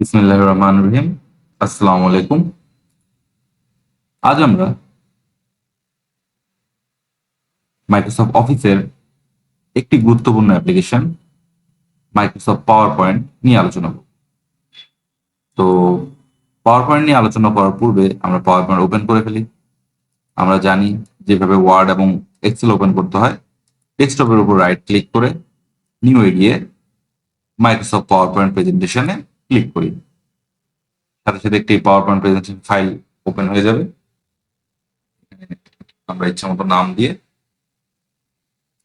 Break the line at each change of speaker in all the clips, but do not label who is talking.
বিসমিল্লাহ রহমান রহিম আসসালামু আলাইকুম আজ আমরা মাইক্রোসফট অফিসের একটি গুরুত্বপূর্ণ অ্যাপ্লিকেশন মাইক্রোসফট পাওয়ার পয়েন্ট নিয়ে আলোচনা করব। তো পাওয়ার পয়েন্ট নিয়ে আলোচনা করার পূর্বে আমরা পাওয়ার পয়েন্ট ওপেন করে ফেলি। আমরা জানি যেভাবে ওয়ার্ড এবং এক্সেল ওপেন করতে হয় ডেস্কটপের উপর রাইট ক্লিক করে নিউ এ গিয়ে মাইক্রোসফট পাওয়ার পয়েন্ট প্রেজেন্টেশনে ক্লিক করি। সাথে সাথে একটি PowerPoint presentation file open হয়ে যাবে। আমরা ইচ্ছা মতো নাম দিয়ে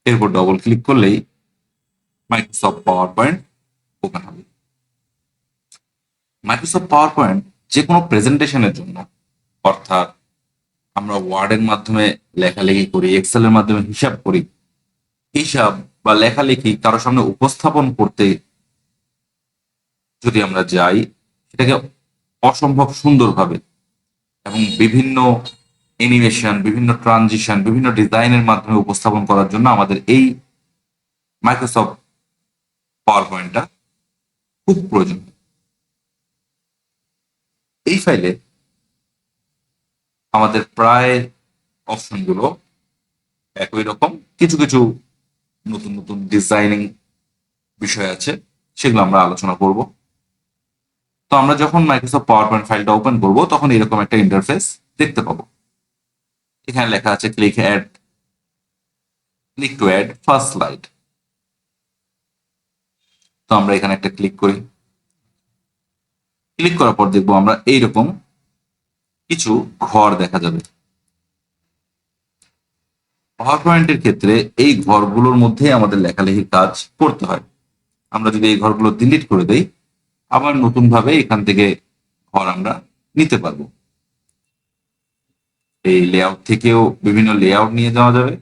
এরপর ডবল ক্লিক করলেই মাইক্রোসফট পাওয়ার পয়েন্ট ওপেন হবে। মাইক্রোসফট পাওয়ার পয়েন্ট যে কোনো প্রেজেন্টেশনের জন্য, অর্থাৎ আমরা ওয়ার্ডের মাধ্যমে লেখালেখি করি এক্সেলের মাধ্যমে হিসাব করি, হিসাব বা লেখালেখি কারও সামনে উপস্থাপন করতে যদি আমরা যাই সেটাকে অসম্ভব সুন্দরভাবে এবং বিভিন্ন অ্যানিমেশন বিভিন্ন ট্রানজিশন বিভিন্ন ডিজাইনের মাধ্যমে উপস্থাপন করার জন্য আমাদের এই মাইক্রোসফট পাওয়ার পয়েন্টটা খুব প্রয়োজন। এই ফাইলে আমাদের প্রায় অপশনগুলো একই রকম। কিছু কিছু নতুন নতুন ডিজাইনিং বিষয় আছে, সেগুলো আমরা আলোচনা করব। তো আমরা যখন মাইক্রোসফট পাওয়ার পয়েন্ট ফাইলটা ওপেন করব, তখন এরকম একটা ইন্টারফেস দেখতে পাবো। এখানে লেখা আছে click add click to add first slide তো আমরা এখানে একটা ক্লিক করি। ক্লিক করার পর দেখব আমরা এইরকম কিছু ঘর দেখা যাবে। পাওয়ার পয়েন্টের ক্ষেত্রে এই ঘরগুলোর মধ্যে আমাদের লেখালেখির কাজ করতে হয়। আমরা যদি এই ঘরগুলো ডিলিট করে দেই আবার নতুন ভাবে এখান থেকে ঘর আমরা নিতে পারব। এই লেআউট থেকেও বিভিন্ন লেআউট নিয়ে যাওয়া যাবে।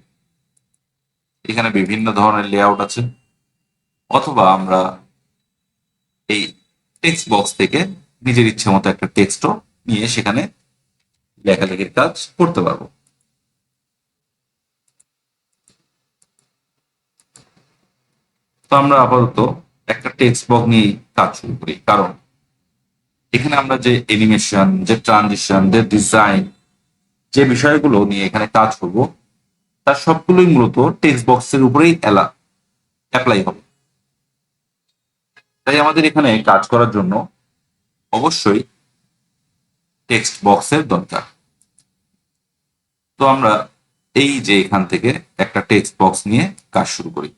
এখানে বিভিন্ন ধরনের লেআউট আছে। অথবা আমরা এই টেক্সট বক্স থেকে নিজের ইচ্ছে মতো একটা টেক্সটও নিয়ে সেখানে লেখালেখির কাজ করতে পারব। তো আমরা আপাতত একটা টেক্সট বক্স নিয়ে কাজ শুরু করি। কারণ এখানে আমরা যে অ্যানিমেশন যে ট্রানজিশন যে ডিজাইন যে বিষয়গুলো নিয়ে এখানে কাজ করব তার সবগুলোই মূলত টেক্সট বক্সের উপরেই এলা অ্যাপ্লাই হবে। তাই আমাদের এখানে কাজ করার জন্য অবশ্যই টেক্সট বক্সের দরকার। তো আমরা এই যে এখান থেকে একটা টেক্সট বক্স নিয়ে কাজ শুরু করি।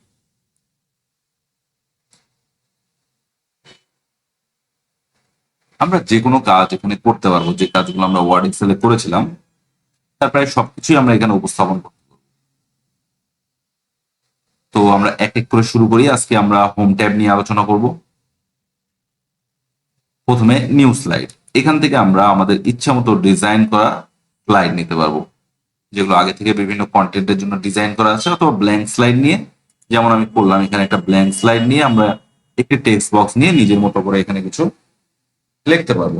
আমরা যে কোনো কাজ এখানে করতে পারব, যে কাজগুলো আমরা ওয়ার্ড এক্সেলে করেছিলাম, তার প্রায় সবকিছুই আমরা এখানে উপস্থাপন করতে তো আমরা এক এক করে শুরু করি। আজকে আমরা হোম ট্যাব নিয়ে আলোচনা করব। প্রথমে নিউ স্লাইড এখান থেকে আমরা আমাদের ইচ্ছা মতো ডিজাইন করা স্লাইড নিতে পারব। যেগুলো আগে থেকে বিভিন্ন কন্টেন্টের জন্য ডিজাইন করা আছে, অথবা ব্ল্যাঙ্ক স্লাইড নিয়ে। যেমন আমি করলাম, এখানে একটা ব্ল্যাঙ্ক স্লাইড নিয়ে আমরা একটি টেক্সট বক্স নিয়ে নিজের মতো করে এখানে কিছু লিখতে পারব।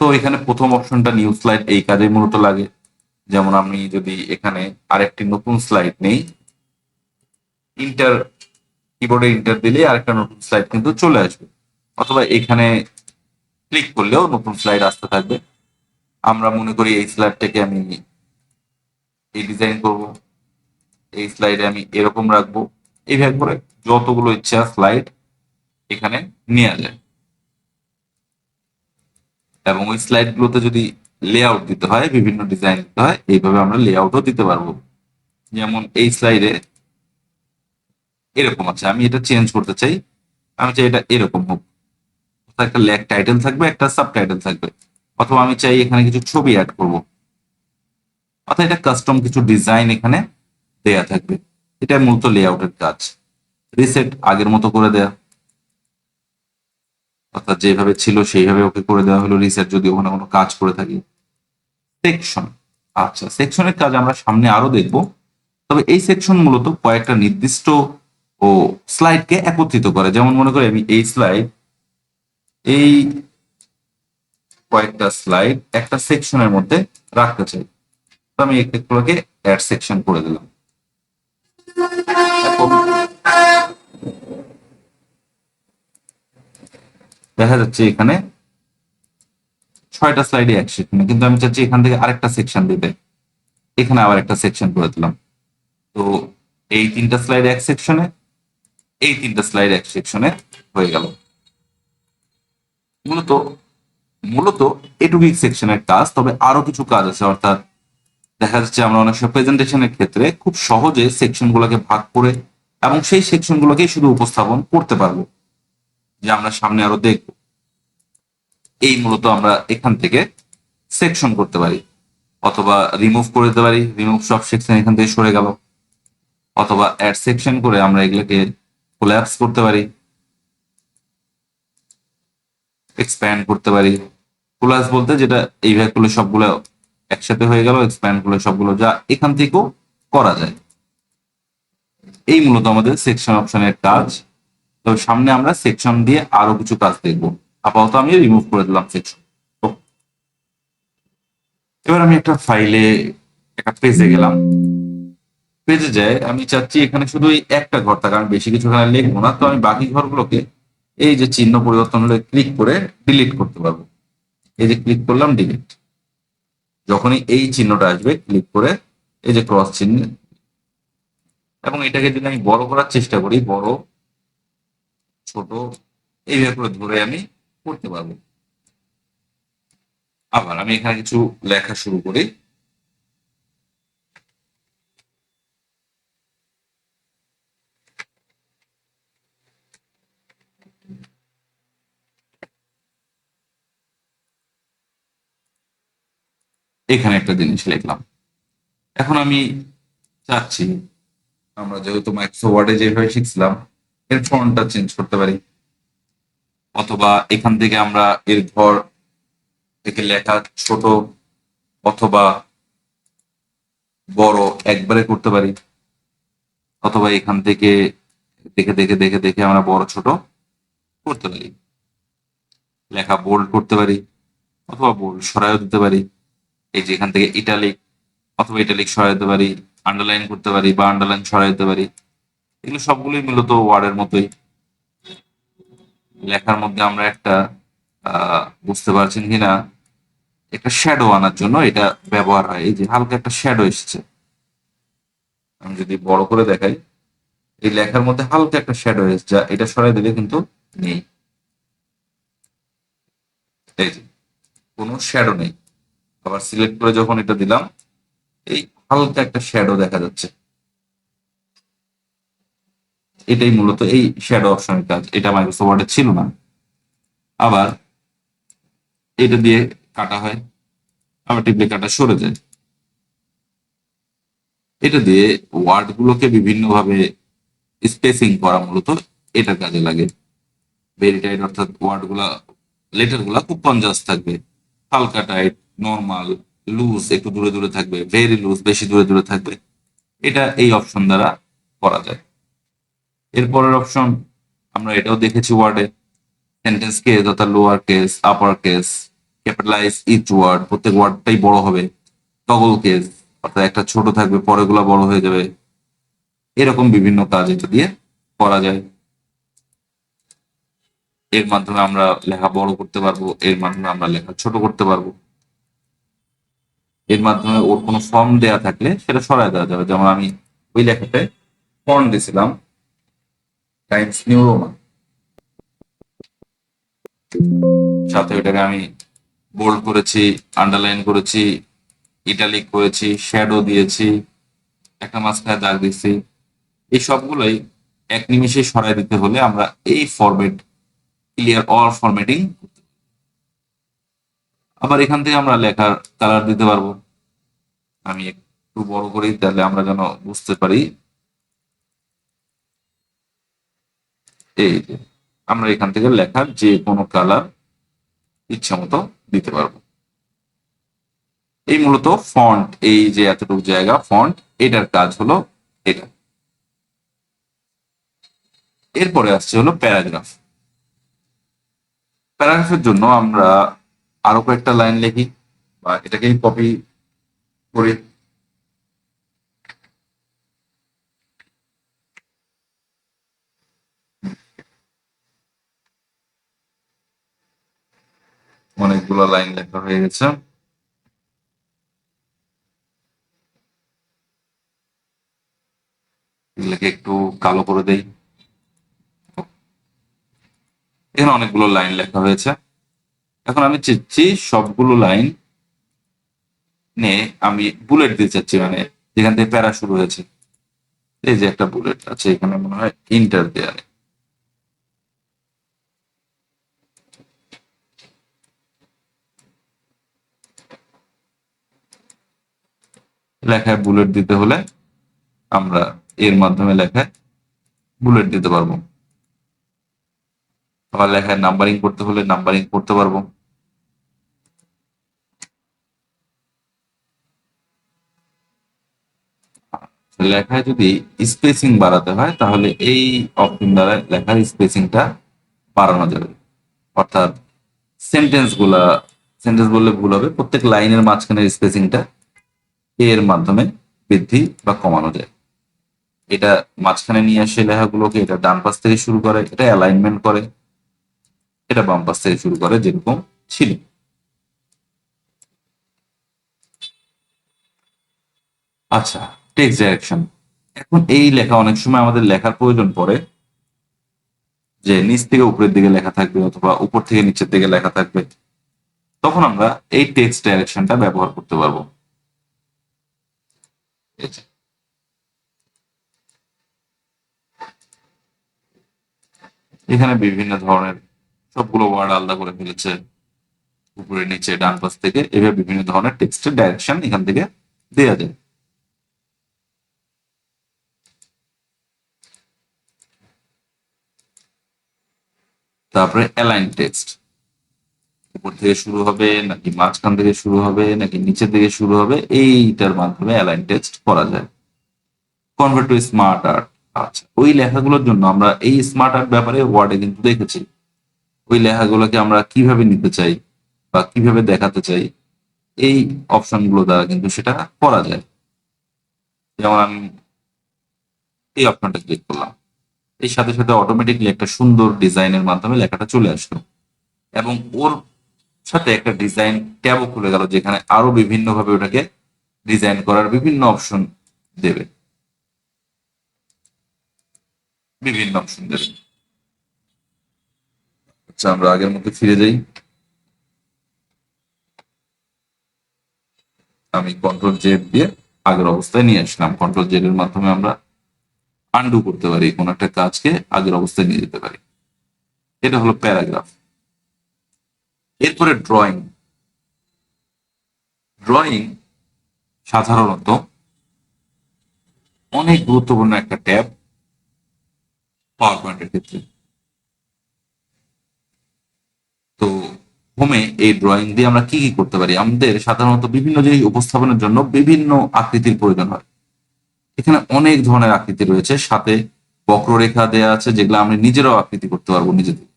তো এখানে প্রথম অপশনটা নিউ স্লাইড এই কাজে মূলত লাগে। যেমন আমি যদি এখানে আরেকটি নতুন স্লাইড নেই, ইন্টার, কিবোর্ডে ইন্টার দিলে আরেকটা নতুন স্লাইড কিন্তু চলে আসবে। অথবা এখানে ক্লিক করলেও নতুন স্লাইড আসতে থাকবে। আমরা মনে করি এই স্লাইডটাকে আমি এই ডিজাইন করব। এই স্লাইডে আমি এরকম রাখব। এইভাবে করে যতগুলো ইচ্ছা স্লাইড এখানে নেওয়া যায়। এবং ওই স্লাইড গুলোতে যদি লেআউট দিতে হয়, বিভিন্ন ডিজাইন দিতে হয়, এইভাবে আমরা লেআউটও দিতে পারব। যেমন এই স্লাইডে এরকম আছে। আমি এটা চেঞ্জ করতে চাই। আমি চাই এটা এরকম হোক। একটা লেগ টাইটেল থাকবে, একটা সাব টাইটেল থাকবে। অথবা আমি চাই এখানে কিছু ছবি অ্যাড করব। অর্থাৎ এটা কাস্টম কিছু ডিজাইন এখানে দেয়া থাকবে। এটা মূলত লেআউটের কাজ। রিসেট আগের মতো করে দেয়া। অর্থাৎ যেভাবে ছিল সেইভাবে ওকে করে দেওয়া হলো রিসেট যদি ওখানে কোনো কাজ করে থাকি। সেকশন আচ্ছা সেকশনের কাজ আমরা সামনে আরও দেখব। তবে এই সেকশন মূলত কয়েকটা নির্দিষ্ট ও স্লাইডকে একত্রিত করে। যেমন মনে করি আমি এই স্লাইড এই কয়েকটা স্লাইড একটা সেকশনের মধ্যে রাখতে চাই। তো আমি এগুলোকে অ্যাড সেকশন করে দিলাম। দেখা যাচ্ছে এখানে ছয়টা স্লাইডে এক সেকশনে কিন্তু আমি চাচ্ছি এখান থেকে আরেকটা সেকশন দিতে। এখানে আবার একটা সেকশন করে দিলাম। তো এই তিনটা স্লাইড এক সেকশনে এই তিনটা স্লাইড এক সেকশনে হয়ে গেল। মূলত মূলত এটুকুই সেকশনের কাজ, তবে আরও কিছু কাজ আছে। অর্থাৎ দেখা যাচ্ছে আমরা অনেক সময় প্রেজেন্টেশনের ক্ষেত্রে খুব সহজে সেকশন গুলোকে ভাগ করে এবং সেই সেকশন গুলোকে শুধু উপস্থাপন করতে পারব। যে আমরা সামনে আরও দেখব। এই মূলত আমরা এখান থেকে সেকশন করতে পারি। অথবা রিমুভ করে দিতে পারি। রিমুভ সব সেকশন এখান থেকে সরে গেল। অথবা অ্যাড সেকশন করে আমরা এগুলোকে কোল্যাপস করতে পারি। এক্সপ্যান্ড করতে পারি। কোলাস বলতে যেটা এইভাবে করলে সবগুলো একসাথে হয়ে গেল এক্সপ্যান্ড করলে সবগুলো যা এখান থেকেও করা যায়। এই মূলত আমাদের সেকশন অপশনের কাজ। তো সামনে আমরা সেকশন দিয়ে আরও কিছু কাজ দেখব। আপাতত আমি রিমুভ করে দিলাম সেকশন এবার আমি একটা ফাইলে একটা পেজে গেলাম। পেজে যায় আমি চাচ্ছি এখানে শুধু এই একটা ঘর থাকা, আমি বেশি কিছু এখানে লিখব না। তো আমি বাকি ঘরগুলোকে এই যে চিহ্ন পরিবর্তন হলে ক্লিক করে ডিলিট করতে পারব। এই যে ক্লিক করলাম ডিলিট যখনই এই চিহ্নটা আসবে ক্লিক করে এই যে ক্রস চিহ্ন। এবং এটাকে যদি আমি বড় করার চেষ্টা করি, বড় ছোট এইভাবে করে ধরে আমি করতে পারব। আবার আমি এখানে কিছু লেখা শুরু করি। এখানে একটা জিনিস লিখলাম। এখন আমি চাচ্ছি, আমরা যেহেতু মাইক্রোসফট ওয়ার্ডে যেভাবে শিখছিলাম এর ফন্টটা চেঞ্জ করতে পারি। অথবা এখান থেকে আমরা এর ঘর থেকে লেখা ছোট অথবা বড় একবারে করতে পারি। অথবা এখান থেকে দেখে দেখে দেখে দেখে আমরা বড়, ছোট করতে পারি। লেখা বোল্ড করতে পারি, অথবা বোল্ড সরাইও দিতে পারি। এই যে এখান থেকে ইটালিক অথবা ইটালিক সরাইতে পারি আন্ডারলাইন করতে পারি বা আন্ডারলাইন সরাইতে পারি। এগুলো সবগুলোই মূলত ওয়ার্ডের মতোই। লেখার মধ্যে আমরা একটা বুঝতে পারছেন কিনা একটা শ্যাডো আনার জন্য এটা ব্যবহার হয়। এই যে হালকা একটা শ্যাডো এসেছে। আমি যদি বড় করে দেখাই, এই লেখার মধ্যে হালকা একটা শ্যাডো এসেছে, যা এটা সরাই দিলে কিন্তু নেই। এই যে, কোনো শ্যাডো নেই। আবার সিলেক্ট করে যখন এটা দিলাম, এই হালকা একটা শ্যাডো দেখা যাচ্ছে। এটাই মূলত এই শ্যাডো অপশনের কাজ। এটা মাইক্রোসফট ওয়ার্ডে ছিল না। আবার এটা দিয়ে কাটা হয়, আবার টিপলে কাটা সরে যায়। এটা দিয়ে ওয়ার্ড গুলোকে বিভিন্ন ভাবে স্পেসিং করা মূলত এটার কাজে লাগে। ভেরি টাইট অর্থাৎ ওয়ার্ডগুলা লেটারগুলা খুব কনজাস থাকবে। হালকা টাইট নর্মাল লুজ একটু দূরে দূরে থাকবে। ভেরি লুজ বেশি দূরে দূরে থাকবে। এটা এই অপশন দ্বারা করা যায়। এরপরের অপশন আমরা এটাও দেখেছি ওয়ার্ডে সেন্টেন্স কেস অর্থাৎ lower case upper case capitalise each word প্রত্যেক ওয়ার্ডটাই বড় হবে টগল কেস অর্থাৎ একটা ছোট থাকবে পরেগুলা বড় হয়ে যাবে, এরকম বিভিন্ন কাজ এটা দিয়ে করা যায়। এর মাধ্যমে আমরা লেখা বড় করতে পারব, এর মাধ্যমে আমরা লেখা ছোট করতে পারব। এর মাধ্যমে ওর কোনো ফর্ম দেয়া থাকলে সেটা সরায় দেওয়া যাবে, যেমন আমি ওই লেখাতে ফর্ম দিয়েছিলাম টাইমস নিউ রোমান সাথে ওইটাকে আমি বোল্ড করেছি আন্ডারলাইন করেছি ইটালিক করেছি শ্যাডো দিয়েছি, একটা মাঝখানে দাগ দিচ্ছি এই সবগুলোই এক নিমিষে সরাই দিতে হলে আমরা এই ফরম্যাট ক্লিয়ার অল ফরম্যাটিং আবার এখান থেকে আমরা লেখার কালার দিতে পারব। আমি একটু বড় করি, তাহলে আমরা যেন বুঝতে পারি এই যে, আমরা এখান থেকে লেখার যে কোনো কালার ইচ্ছা মতো দিতে পারব। এই মূলত ফন্ট এই যে এতটুকু জায়গা ফন্ট এটার কাজ হলো এটা। এরপরে আসছে হলো প্যারাগ্রাফ প্যারাগ্রাফের জন্য আমরা আরও কয়েকটা লাইন লিখি বা এটাকেই কপি করি। অনেকগুলো লাইন লেখা হয়ে গেছে। একটু কালো করে দেই। এখানে অনেকগুলো লাইন লেখা হয়েছে। এখন আমি চাচ্ছি সবগুলো লাইন নিয়ে আমি বুলেট দিতে চাচ্ছি মানে যেখান থেকে প্যারা শুরু হয়েছে। এই যে একটা বুলেট আছে, এখানে মনে হয় ইন্টার দেয়া নেই। লেখায় বুলেট দিতে হলে আমরা এর মাধ্যমে লেখায় বুলেট দিতে পারব। আবার লেখায় নাম্বারিং করতে হলে নাম্বারিং করতে পারব। লেখায় যদি স্পেসিং বাড়াতে হয়, তাহলে এই অপশন দ্বারা লেখার স্পেসিংটা বাড়ানো যাবে। অর্থাৎ সেন্টেন্সগুলা সেন্টেন্স বললে ভুল হবে। প্রত্যেক লাইনের মাঝখানের স্পেসিংটা এর মাধ্যমে বৃদ্ধি বা কমানো যায়। এটা মাঝখানে নিয়ে আসে লেখাগুলোকে এটা ডান পাশ থেকে শুরু করে, এটা অ্যালাইনমেন্ট করে, এটা বাম পাশ থেকে শুরু করে যেরকম ছিল। আচ্ছা টেক্সট ডাইরেকশন এখন এই লেখা অনেক সময় আমাদের লেখার প্রয়োজন পড়ে যে নিচ থেকে উপরের দিকে লেখা থাকবে অথবা উপর থেকে নিচের দিকে লেখা থাকবে। তখন আমরা এই টেক্সট ডাইরেকশনটা ব্যবহার করতে পারব। এখানে বিভিন্ন ধরনের সবগুলো ওয়ার্ড আলাদা করে ফেলেছে। উপরে, নিচে, ডান পাশ থেকে এভাবে বিভিন্ন ধরনের টেক্সটের ডাইরেকশন এখান থেকে দেওয়া যায়। তারপরে অ্যালাইন টেক্সট উপর থেকে শুরু হবে, নাকি মাঝখান থেকে শুরু হবে, নাকি নিচের দিকে শুরু হবে, এইটার মাধ্যমে অ্যালাইন টেক্সট করা যায়। কনভার্ট টু স্মার্ট আর্ট আচ্ছা। ওই লেখাগুলোর জন্য আমরা এই স্মার্ট আর্ট ব্যাপারে ওয়ার্ডে কিন্তু দেখেছি। ওই লেখাগুলোকে আমরা কীভাবে নিতে চাই বা কীভাবে দেখাতে চাই, এই অপশনগুলো দ্বারা কিন্তু সেটা করা যায়। যেমন আমি এই অপশনটা ক্লিক করলাম। এই সাথে সাথে অটোমেটিকলি একটা সুন্দর ডিজাইনের মাধ্যমে লেখাটা চলে আসলো। এবং ওর সাথে একটা ডিজাইন ট্যাবও খুলে গেল, যেখানে আরও বিভিন্ন ভাবে ওটাকে ডিজাইন করার বিভিন্ন অপশন দেবে। বিভিন্ন অপশন দেবে। আচ্ছা আমরা আগের মতো ফিরে যাই। আমি কন্ট্রোল জেড দিয়ে আগের অবস্থায় নিয়ে আসলাম। কন্ট্রোল জেড এর মাধ্যমে আমরা আন্ডু করতে পারি, কোন একটা কাজকে আগের অবস্থায় নিয়ে যেতে পারি। এটা হলো প্যারাগ্রাফ। এরপরে ড্রয়িং ড্রয়িং সাধারণত অনেক গুরুত্বপূর্ণ একটা ট্যাব পাওয়ার পয়েন্টের ক্ষেত্রে। তো হোমে এই ড্রয়িং দিয়ে আমরা কি কি করতে পারি? আমাদের সাধারণত বিভিন্ন জিনিস উপস্থাপনের জন্য বিভিন্ন আকৃতির প্রয়োজন হয়। এখানে অনেক ধরনের আকৃতি রয়েছে। সাথে বক্ররেখা দেয়া আছে যেগুলো আমরা নিজেরাও আকৃতি করতে পারব নিজেদের।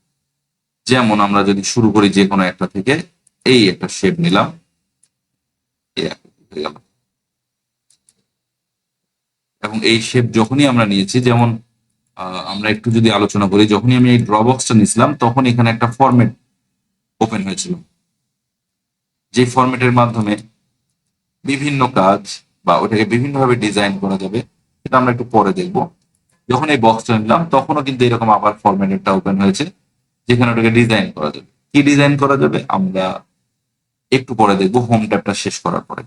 যেমন আমরা যদি শুরু করি যে কোনো একটা থেকে, এই একটা শেপ নিলাম। এবং এই শেপ যখনই আমরা নিয়েছি, যেমন আমরা একটু যদি আলোচনা করি, যখনই আমি এই ড্র বক্সটা নিয়েছিলাম, তখন এখানে একটা ফরম্যাট ওপেন হয়েছিল। যে ফরম্যাটের মাধ্যমে বিভিন্ন কাজ বা ওটাকে বিভিন্নভাবে ডিজাইন করা যাবে, সেটা আমরা একটু পরে দেখব। যখন এই বক্সটা নিলাম, তখনও কিন্তু এরকম আবার ফরম্যাটেরটা ওপেন হয়েছে। যেখানে ওটাকে ডিজাইন করা যাবে। কি ডিজাইন করা যাবে? আমরা একটু পরে দেখব হোম ট্যাবটা শেষ করার পরে.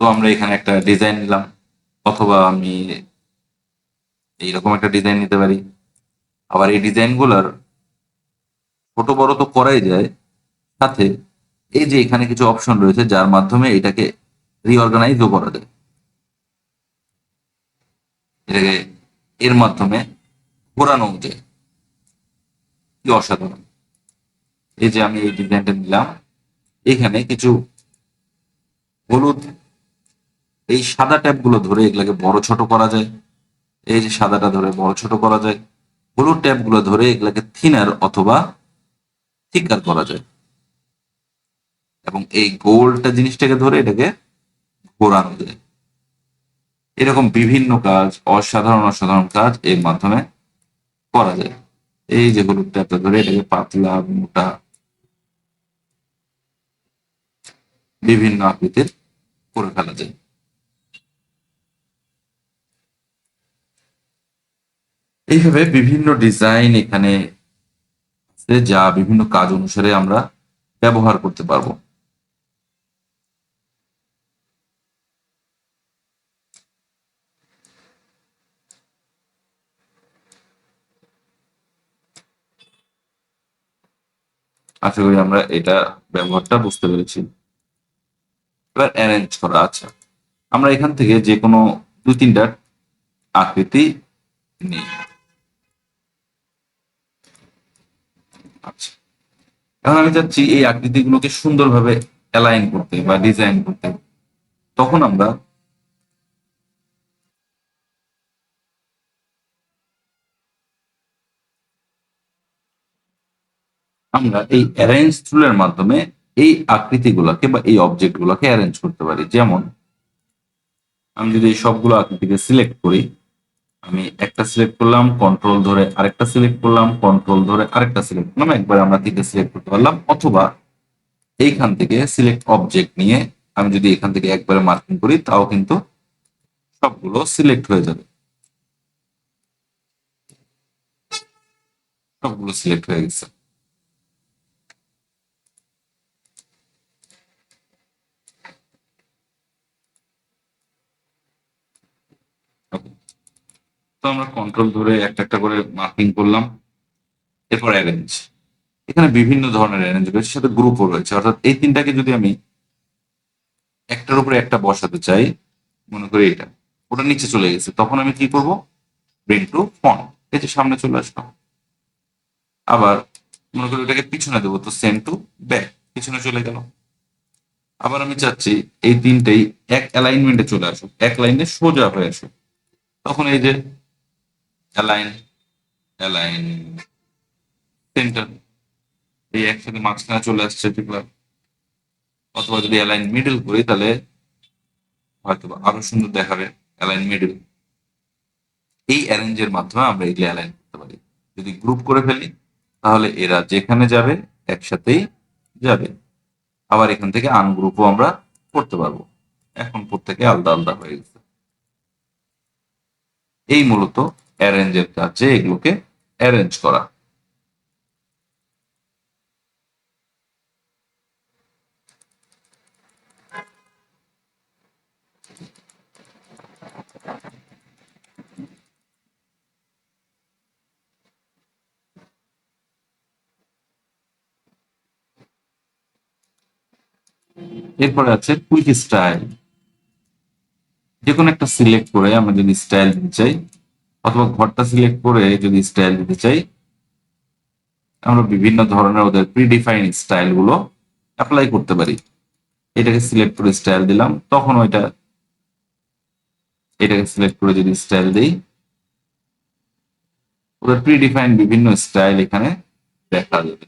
তো আমরা এখানে একটা ডিজাইন নিলাম, অথবা আমি এইরকম একটা ডিজাইন নিতে পারি। আবার এই ডিজাইনগুলোর ছোট বড় তো করাই যায়। সাথে এই যে এখানে কিছু অপশন রয়েছে, যার মাধ্যমে এটাকে রিঅর্গানাইজও করা যায়। এটাকে এর মাধ্যমে ঘোরানো যায় কি অসাধারণ। এই যে আমি এই ডিজাইনটা নিলাম, এখানে কিছু হলুদ, এই সাদা ট্যাপগুলো ধরে এগুলাকে বড় ছোট করা যায়। এই যে সাদাটা ধরে বড় ছোট করা যায়। হলুদ ট্যাপগুলো ধরে এগুলাকে থিনার অথবা থিকার করা যায়। এবং এই গোলটা জিনিসটাকে ধরে এটাকে ঘোরানো যায়। এরকম বিভিন্ন কাজ, অসাধারণ অসাধারণ কাজ এর মাধ্যমে করা যায়। এই যে হলুদ ট্যাপটা ধরে এটাকে পাতলা, মোটা, বিভিন্ন আকৃতির করে ফেলা যায়। এইভাবে বিভিন্ন ডিজাইন এখানে যা বিভিন্ন কাজ অনুসারে আমরা ব্যবহার করতে পারব। আশা করি আমরা এটা ব্যবহারটা বুঝতে পেরেছি। এবার অ্যারেঞ্জ করা আছে। আমরা এখান থেকে যে কোনো দুই তিনটা আকৃতি নিই। আচ্ছা। এখন আমি চাচ্ছি এই আকৃতিগুলোকে সুন্দরভাবে অ্যালাইন করতে বা ডিজাইন করতে। তখন আমরা আমরা এই অ্যারেঞ্জ টুলের মাধ্যমে এই আকৃতিগুলোকে বা এই অবজেক্ট গুলোকে অ্যারেঞ্জ করতে পারি। যেমন, আমি যদি এই সবগুলো আকৃতিকে সিলেক্ট করি, আমি একটা সিলেক্ট করলাম কন্ট্রোল ধরে আরেকটা সিলেক্ট করলাম কন্ট্রোল ধরে আরেকটা সিলেক্ট করলাম, একবার আমরা তিনটে সিলেক্ট করতে পারলাম, অথবা এইখান থেকে সিলেক্ট অবজেক্ট নিয়ে আমি যদি এখান থেকে একবারে মার্কিং করি, তাও কিন্তু সবগুলো সিলেক্ট হয়ে যাবে। সবগুলো সিলেক্ট হয়ে গেছে। তো আমরা কন্ট্রোল ধরে একটা একটা করে মার্কিং করলাম। এরপর অ্যারেঞ্জ এখানে বিভিন্ন ধরনের অ্যারেঞ্জ রয়েছে, সাথে গ্রুপও রয়েছে। অর্থাৎ এই তিনটাকে যদি আমি একটার উপরে একটা বসাতে চাই, মনে করি এটা, ওটা নিচে চলে গেছে, তখন আমি কি করব? ব্রিং টু ফন এই যে সামনে চলে আসলাম। আবার মনে করি ওটাকে পিছনে দেবো, তো সেন্ড টু ব্যাক পিছনে চলে গেল। আবার আমি চাচ্ছি এই তিনটেই এক অ্যালাইনমেন্টে চলে আসুক, এক লাইনে সোজা হয়ে আসুক। তখন এই যে অ্যালাইন অ্যালাইন সেন্টার এই একসাথে মাঝখানে চলে আসছে দেখলাম অথবা যদি অ্যালাইন মিডল করি তাহলে হয়তো আরও সুন্দর দেখাবে অ্যালাইন মিডল। এই অ্যারেঞ্জের মাধ্যমে আমরা এগুলো অ্যালাইন করতে পারি। যদি গ্রুপ করে ফেলি, তাহলে এরা যেখানে যাবে একসাথেই যাবে। আবার এখান থেকে আনগ্রুপও আমরা করতে পারব। এখন প্রত্যেকে আলাদা আলাদা হয়ে গেছে। এই মূলত অ্যারেঞ্জের কাজে এগুলোকে অ্যারেঞ্জ করা। এরপরে আছে কুইক স্টাইল যে কোনো একটা সিলেক্ট করে আমরা যদি স্টাইল দিতে চাই অথবা ঘরটা সিলেক্ট করে যদি স্টাইল দিতে চাই, আমরা বিভিন্ন ধরনের ওদের প্রিডিফাইন স্টাইলগুলো অ্যাপ্লাই করতে পারি। এটাকে সিলেক্ট করে স্টাইল দিলাম, তখন ওইটা, এটাকে সিলেক্ট করে যদি স্টাইল দিই, ওদের প্রিডিফাইন বিভিন্ন স্টাইল এখানে দেখা যাবে।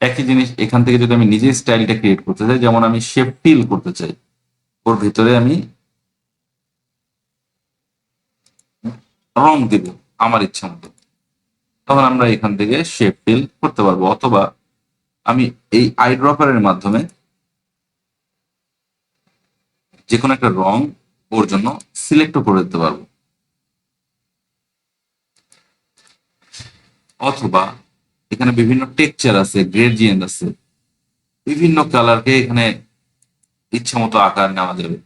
একই জিনিস এখান থেকে যদি আমি নিজে স্টাইলটা ক্রিয়েট করতে চাই, যেমন আমি শেপ ফিল করতে চাই, ওর ভিতরে আমি রং দিব, আমার ইচ্ছা মতো। তখন আমরা এখান থেকে শেপ ফিল করতে পারব, অথবা আমি এই আই ড্রপারের মাধ্যমে যে কোনো একটা রং ওর জন্য সিলেক্টও করে দিতে পারব। অথবা এখানে বিভিন্ন টেক্সচার আছে গ্রেডিয়েন্ট আছে, বিভিন্ন কালারকে এখানে ইচ্ছা মতো আকার নেওয়া যাবে।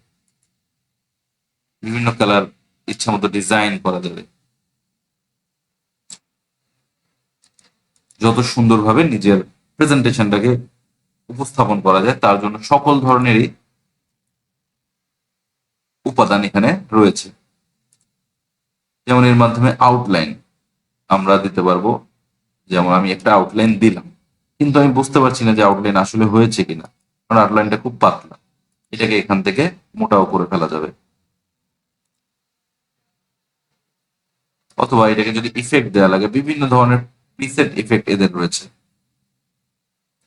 বিভিন্ন কালার ইচ্ছা মতো ডিজাইন করা যাবে। যত সুন্দরভাবে নিজের প্রেজেন্টেশনটাকে উপস্থাপন করা যায়, তার জন্য সকল ধরনেরই উপাদান এখানে রয়েছে। যেমন এর মাধ্যমে আউটলাইন আমরা দিতে পারব। যেমন আমি একটা আউটলাইন দিলাম, কিন্তু আমি বুঝতে পারছি না যে আউটলাইন আসলে হয়েছে কিনা, কারণ আউটলাইনটা খুব পাতলা। এটাকে এখান থেকে মোটাও করে ফেলা যাবে। অথবা এটাকে যদি ইফেক্ট দেওয়া লাগে, বিভিন্ন ধরনের প্রিসেট ইফেক্ট এদের রয়েছে।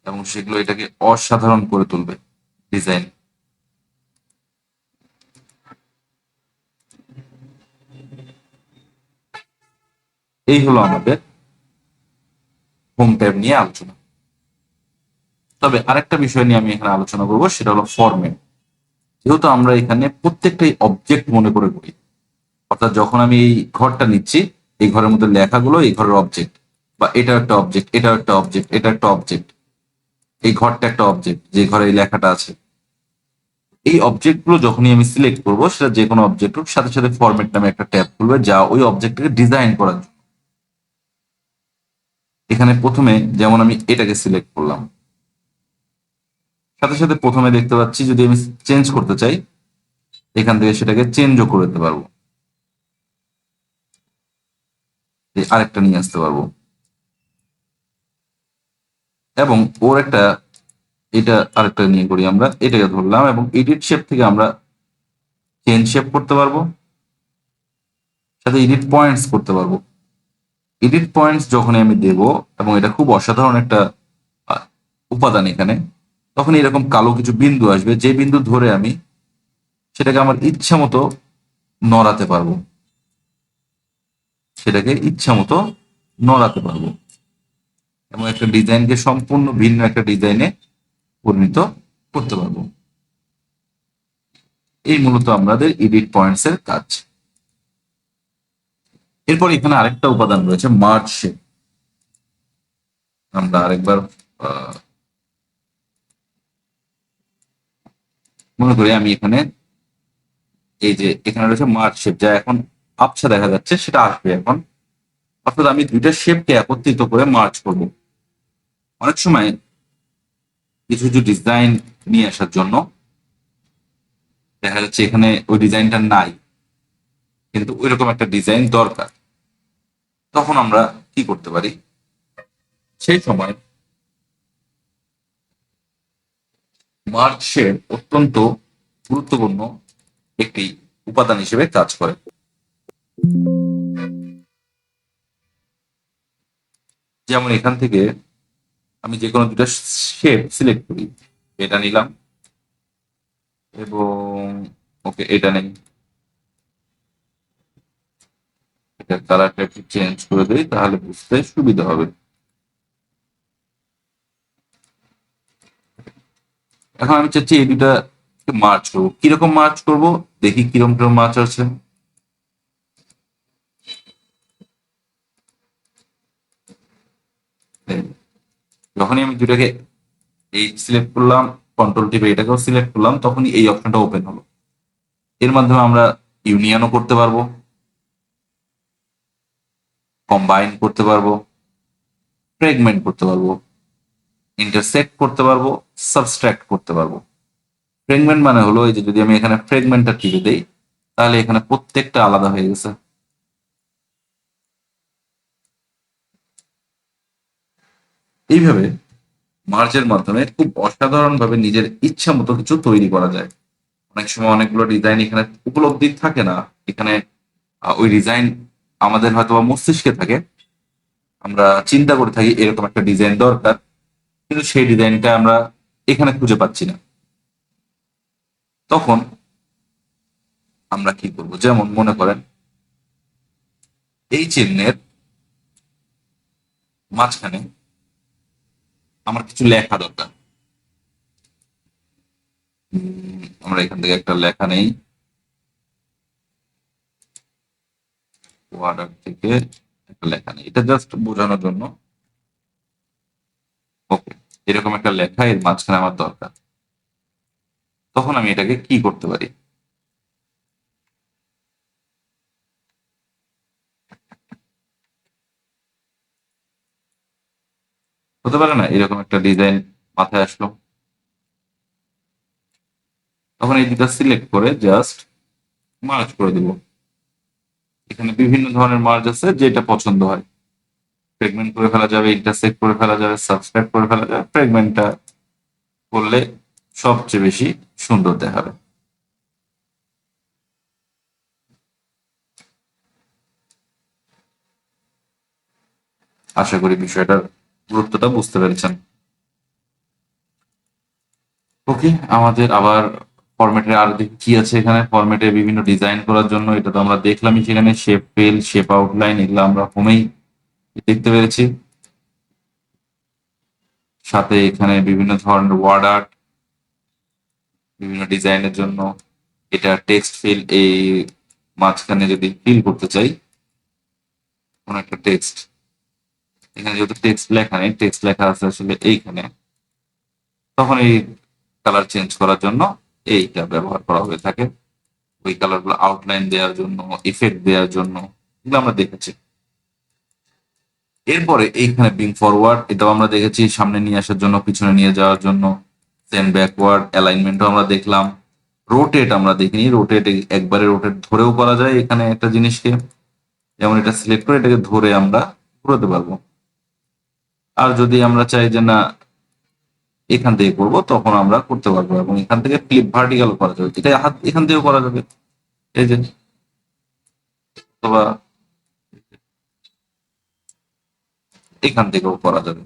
এবং সেগুলো এটাকে অসাধারণ করে তুলবে ডিজাইন এই হলো আমাদের হোম ট্যাব নিয়ে আলোচনা। তবে আরেকটা বিষয় নিয়ে আমি এখানে আলোচনা করব, সেটা হলো ফরম্যাট যেহেতু আমরা এখানে প্রত্যেকটাই অবজেক্ট মনে করে করি অর্থাৎ যখন আমি এই ঘরটা নিচ্ছি, এই ঘরের মধ্যে লেখাগুলো এই ঘরের অবজেক্ট বা এটা একটা অবজেক্ট এটা একটা অবজেক্ট এটা একটা অবজেক্ট এই ঘরটা একটা অবজেক্ট যে ঘরে এই লেখাটা আছে। এই অবজেক্টগুলো যখনই আমি সিলেক্ট করব, সেটা যে কোনো অবজেক্ট হোক, সাথে সাথে ফরম্যাট নামে একটা ট্যাব খুলবে, যা ওই অবজেক্টটাকে ডিজাইন করার জন্য। এখানে প্রথমে যেমন আমি এটাকে সিলেক্ট করলাম। সাথে সাথে প্রথমে দেখতে পাচ্ছি, যদি আমি চেঞ্জ করতে চাই, এখান থেকে সেটাকে চেঞ্জও করে দিতে পারব এই আরেকটা নিয়ে আসতে পারব। এবং ওর একটা, এটা আরেকটা নিয়ে করি আমরা, এটাকে ধরলাম এবং এডিট শেপ থেকে আমরা চেঞ্জ শেপ করতে পারব। সাথে এডিট পয়েন্টস করতে পারব। এডিট পয়েন্টস যখনই আমি দেব, এবং এটা খুব অসাধারণ একটা উপাদান এখানে, তখন এরকম কালো কিছু বিন্দু আসবে। যে বিন্দু ধরে আমি সেটাকে আমার ইচ্ছা মতো নড়াতে পারব। সেটাকে ইচ্ছা মতো নড়াতে পারব। এবং একটা ডিজাইনকে সম্পূর্ণ ভিন্ন একটা ডিজাইনে পরিণত করতে পারব। এই মূলত আমাদের এডিট পয়েন্টস এর কাজ। এরপর এখানে আরেকটা উপাদান রয়েছে মার্চ শেপ আমরা আরেকবার মনে করি আমি এখানে এই যে এখানে রয়েছে মার্চ শেপ যা এখন আবছা দেখা যাচ্ছে, সেটা আসবে এখন। অর্থাৎ আমি দুইটা শেপকে একত্রিত করে মার্চ করব। অনেক সময় কিছু কিছু ডিজাইন নিয়ে আসার জন্য দেখা যাচ্ছে এখানে ওই ডিজাইনটা নাই, কিন্তু ওইরকম একটা ডিজাইন দরকার। তখন আমরা কি করতে পারি? সেই সময় মার্চ শেড অত্যন্ত গুরুত্বপূর্ণ একটি উপাদান হিসেবে কাজ করে। যেমন এখান থেকে আমি যে কোনো দুটা শেপ সিলেক্ট করি, এটা নিলাম এবং ওকে এটা নেই। এটার কালারটা একটু চেঞ্জ করে দিই, তাহলে বুঝতে সুবিধা হবে। এখন আমি চাচ্ছি এই দুটা মার্চ করব। কীরকম মার্চ করব? দেখি কীরকম কীরকম মার্চ আছে যখনই আমি দুটাকে এই সিলেক্ট করলাম কন্ট্রোল টিপে এটাকেও সিলেক্ট করলাম, তখনই এই অপশনটা ওপেন হলো। এর মাধ্যমে আমরা ইউনিয়নও করতে পারব কম্বাইন করতে পারব ফ্রেগমেন্ট করতে পারব ইন্টারসেক্ট করতে পারব সাবস্ট্রাক্ট করতে পারব। ফ্রেগমেন্ট মানে হলো এই যে যদি আমি এখানে ফ্রেগমেন্টটা টিপে দেই, তাহলে এখানে প্রত্যেকটা আলাদা হয়ে গেছে। এইভাবে মার্চের মাধ্যমে খুব অসাধারণ ভাবে নিজের ইচ্ছা মতো কিছু তৈরি করা যায়। অনেক সময় অনেকগুলো ডিজাইন এখানে উপলব্ধি থাকে না। এখানে ওই ডিজাইন আমাদের হয়তো বা মস্তিষ্কে থাকে। আমরা চিন্তা করে থাকি এরকম একটা ডিজাইন দরকার, কিন্তু সেই ডিজাইনটা আমরা এখানে খুঁজে পাচ্ছি না। তখন আমরা কি করব? যেমন মনে করেন, এই চিহ্নের মাঝখানে আমার কিছু লেখা দরকার। আমরা এখান থেকে একটা লেখা নেই। থেকে একটা লেখা নেই। এটা জাস্ট বোঝানোর জন্য। ওকে এরকম একটা লেখা এর মাঝখানে আমার দরকার। তখন আমি এটাকে কি করতে পারি? হতে পারে না, এরকম একটা ডিজাইন মাথায় আসলো। তখন এই দুটা সিলেক্ট করে জাস্ট মার্জ করে দিব। এখানে বিভিন্ন ধরনের মার্জ আছে, যেটা পছন্দ হয়। ফ্রেগমেন্ট করে ফেলা যাবে ইন্টারসেক্ট করে ফেলা যাবে সাবস্ক্রাইব করে ফেলা যাবে ফ্রেগমেন্টটা করলে সবচেয়ে বেশি সুন্দর দেখাবে। আশা করি বিষয়টার গুরুত্বটা বুঝতে পেরেছেন। ওকে, আমাদের আবার ফরম্যাটের আর কি আছে এখানে? ফরম্যাটে বিভিন্ন ডিজাইন করার জন্য এটা তো আমরা দেখলামই সেখানে শেপ ফিল শেপ আউটলাইন এগুলো আমরা হোমেই দেখতে পেরেছি। সাথে এখানে বিভিন্ন ধরনের ওয়ার্ড আর্ট বিভিন্ন ডিজাইনের জন্য এটা টেক্সট ফিল এই মাঝখানে যদি ফিল করতে চাই, কোন একটা টেক্সট এখানে যেহেতু টেক্সট লেখা নেই টেক্সট লেখা আছে আসলে এইখানে। তখন এই কালার চেঞ্জ করার জন্য এইটা ব্যবহার করা হয়ে থাকে। ওই কালারগুলো আউটলাইন দেওয়ার জন্য ইফেক্ট দেওয়ার জন্য, এগুলো আমরা দেখেছি। এরপরে এইখানে বিং ফরওয়ার্ড এটাও আমরা দেখেছি, সামনে নিয়ে আসার জন্য, পিছনে নিয়ে যাওয়ার জন্য। সেন্ড ব্যাকওয়ার্ড অ্যালাইনমেন্টও আমরা দেখলাম। রোটেট আমরা দেখিনি রোটেট একবারে রোটেট ধরেও করা যায় এখানে একটা জিনিসকে। যেমন এটা সিলেক্ট করে এটাকে ধরে আমরা ঘুরাতে পারব। আর যদি আমরা চাই যে না, এখান থেকে করব, তখন আমরা করতে পারব এবং এখান থেকে ফ্লিপ ভার্টিক্যাল করা যাবে। এটা হাত, এখান থেকেও করা যাবে। এই যে এখান থেকেও করা যাবে।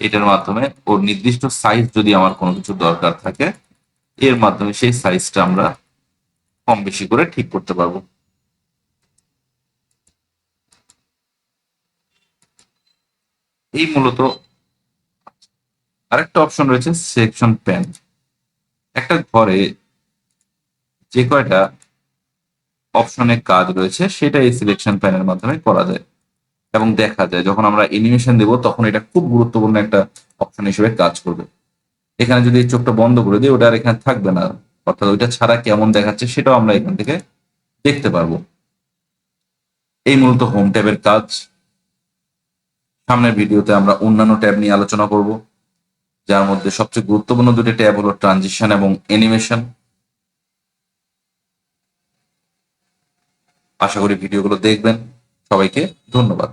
এটার মাধ্যমে ওর নির্দিষ্ট সাইজ যদি আমার কোনো কিছু দরকার থাকে, এর মাধ্যমে সেই সাইজটা আমরা কম বেশি করে ঠিক করতে পারব। এই মূলত আরেকটা অপশন রয়েছে সেকশন প্যান একটা ঘরে যে কয়টা অপশনের কাজ রয়েছে, সেটা এই সিলেকশন প্যানের মাধ্যমে করা যায় এবং দেখা যায়, যখন আমরা অ্যানিমেশন দেব, তখন এটা খুব গুরুত্বপূর্ণ একটা অপশন হিসেবে কাজ করবে। এখানে যদি চোখটা বন্ধ করে দিই, ওটা আর এখানে থাকবে না। অর্থাৎ ওইটা ছাড়া কেমন দেখাচ্ছে, সেটাও আমরা এখান থেকে দেখতে পারব। এই মূলত হোম ট্যাবের কাজ। সামনের ভিডিওতে আমরা অন্যান্য ট্যাব নিয়ে আলোচনা করব, যার মধ্যে সবচেয়ে গুরুত্বপূর্ণ দুটি ট্যাব হলো ট্রানজিশন এবং অ্যানিমেশন। আশা করি ভিডিওগুলো দেখবেন। সবাইকে ধন্যবাদ।